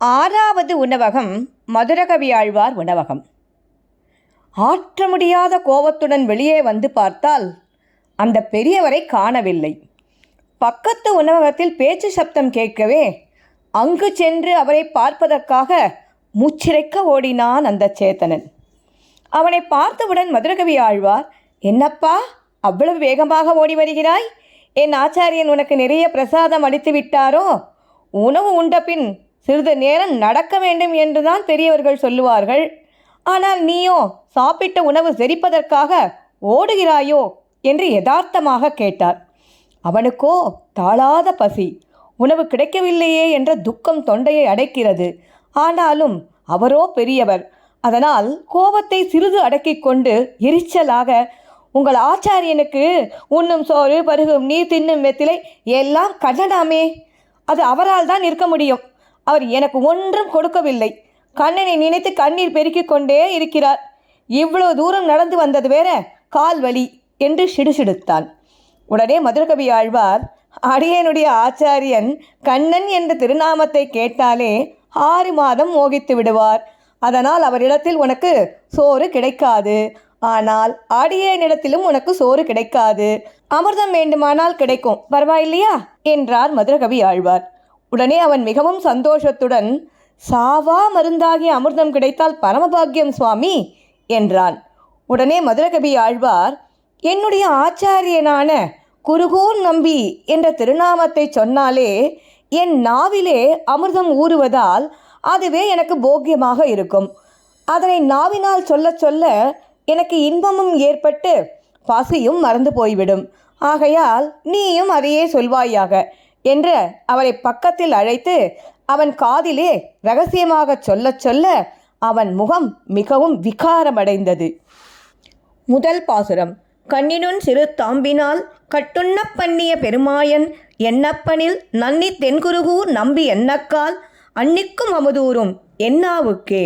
ஆறாவது உணவகம் மதுரகவியாழ்வார் உணவகம். ஆற்ற முடியாத கோபத்துடன் வெளியே வந்து பார்த்தால் அந்த பெரியவரை காணவில்லை. பக்கத்து உணவகத்தில் பேச்சு சப்தம் கேட்கவே அங்கு சென்று அவரை பார்ப்பதற்காக மூச்சிறைக்க ஓடினான் அந்த சேத்தனன். அவனை பார்த்தவுடன் மதுரகவி ஆழ்வார் என்னப்பா அவ்வளவு வேகமாக ஓடி வருகிறாய்? என் ஆச்சாரியன் உனக்கு நிறைய பிரசாதம் அளித்து விட்டாரோ உணவு உண்ட பின் சிறிது நேரம் நடக்க வேண்டும் என்றுதான் பெரியவர்கள் சொல்லுவார்கள். ஆனால் நீயோ சாப்பிட்ட உணவு செரிப்பதற்காக ஓடுகிறாயோ? என்று யதார்த்தமாக கேட்டார். அவனுக்கோ தாழாத பசி உணவு கிடைக்கவில்லையே என்ற துக்கம் தொண்டையை அடைக்கிறது. ஆனாலும் அவரோ பெரியவர். அதனால் கோபத்தை சிறிது அடக்கிக் கொண்டு எரிச்சலாக உங்கள் ஆச்சாரியனுக்கு உண்ணும் சோறு பருகும் நீர் தின்னும் வெத்திலை எல்லாம் கடனாமே அது அவரால் தான் இருக்க முடியும். அவர் எனக்கு ஒன்றும் கொடுக்கவில்லை. கண்ணனை நினைத்து கண்ணீர் பெருக்கிக் கொண்டே இருக்கிறார். இவ்வளவு தூரம் நடந்து வந்தது வேற கால் வலி என்று சிடுசிடுத்தான். உடனே மதுரகவி ஆழ்வார் அடியனுடைய ஆச்சாரியன் கண்ணன் என்ற திருநாமத்தை கேட்டாலே ஆறு மாதம் மோகித்து விடுவார். அதனால் அவரிடத்தில் உனக்கு சோறு கிடைக்காது. ஆனால் அடியேனிடத்திலும் உனக்கு சோறு கிடைக்காது. அமிர்தம் வேண்டுமானால் கிடைக்கும். பரவாயில்லையா என்றார் மதுரகவி ஆழ்வார். உடனே அவன் மிகவும் சந்தோஷத்துடன் சாவா மருந்தாகிய அமிர்தம் கிடைத்தால் பரமபாக்கியம் சுவாமி என்றான். உடனே மதுரகவி ஆழ்வார் என்னுடைய ஆச்சாரியனான குருகூர் நம்பி என்ற திருநாமத்தை சொன்னாலே என் நாவிலே அமிர்தம் ஊறுவதால் அதுவே எனக்கு போக்கியமாக இருக்கும். அதனை நாவினால் சொல்ல சொல்ல எனக்கு இன்பமும் ஏற்பட்டு பசியும் மறந்து போய்விடும். ஆகையால் நீயும் அதையே சொல்வாயாக. என்று அவரை பக்கத்தில் அழைத்து அவன் காதிலே ரகசியமாக சொல்லச் சொல்ல அவன் முகம் மிகவும் விகாரமடைந்தது. முதல் பாசுரம். கண்ணினுன் சிறு தாம்பினால் கட்டுண்ண பண்ணிய பெருமாயன் எண்ணப்பனில் நன்னி தென்குருகூர் நம்பி எண்ணக்கால் அன்னிக்கும் அமுதூரும் என்னாவுக்கே?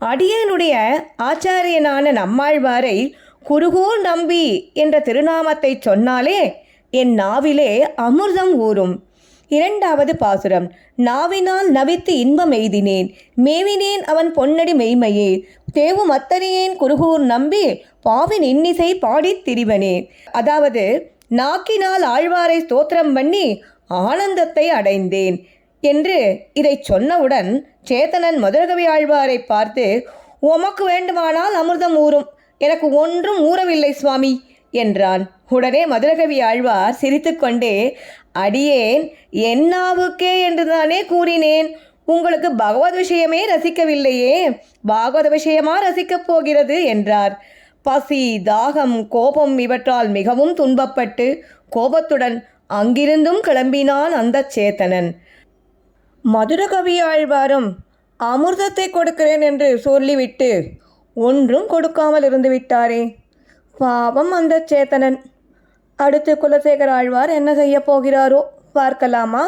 அடியனுடைய ஆச்சாரியனான நம்மாழ்வாரை குருகூர் நம்பி என்ற திருநாமத்தை சொன்னாலே என் நாவிலே அமிர்தம் ஊறும். இரண்டாவது பாசுரம். நாவினால் நவித்து இன்பம் எய்தினேன். மேவினேன் அவன் பொன்னடி மெய்மையே. தேவும் அத்தனையேன் குருகூர் நம்பி பாவின் இன்னிசை பாடித் திரிவனே. அதாவது நாக்கினால் ஆழ்வாரை ஸ்தோத்திரம் பண்ணி ஆனந்தத்தை அடைந்தேன் என்று இதை சொன்னவுடன் சேத்தனன் மதுரகவி ஆழ்வாரை பார்த்து உமக்கு வேண்டுமானால் அமிர்தம் ஊறும். எனக்கு ஒன்றும் ஊறவில்லை சுவாமி என்றான். உடனே மதுரகவி ஆழ்வார் சிரித்துக்கொண்டே அடியேன் என்னாவுக்கே என்றுதானே கூறினேன். உங்களுக்கு பகவத் விஷயமே ரசிக்கவில்லையே பாகவத விஷயமா ரசிக்கப் போகிறது என்றார். பசி தாகம் கோபம் இவற்றால் மிகவும் துன்பப்பட்டு கோபத்துடன் அங்கிருந்தும் கிளம்பினான் அந்த சேத்தனன். மதுரகவி ஆழ்வாரும் அமிர்தத்தை கொடுக்கிறேன் என்று சொல்லிவிட்டு ஒன்றும் கொடுக்காமல் இருந்து விட்டாரே பாவம் அந்த சேத்தனன். அடுத்து குலசேகர ஆழ்வார் என்ன செய்ய போகிறாரோ பார்க்கலாமா?